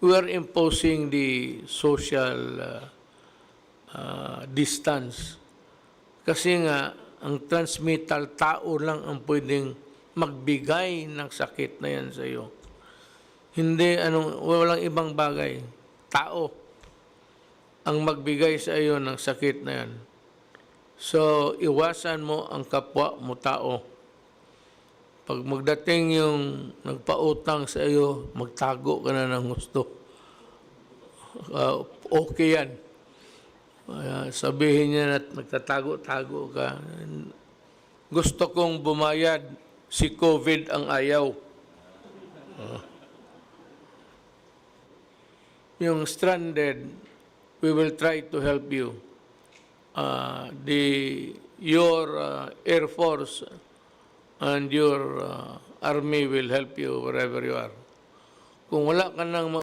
we are imposing the social uh, uh, distance. Kasi nga, ang transmittal, tao lang ang pwedeng magbigay ng sakit na yan sa iyo. Hindi, anong, walang ibang bagay. Tao ang magbigay sa iyo ng sakit na yan. So, iwasan mo ang kapwa mo tao. Pag magdating yung nagpautang sa iyo, magtago ka na ng gusto. Uh, okay yan. Kaya sabihin niya na nagtatago-tago ka. Gusto kong bumayad, si COVID ang ayaw. Uh, yung stranded, we will try to help you. Uh, the your uh, Air Force and your uh, Army will help you wherever you are. Kung wala ka nang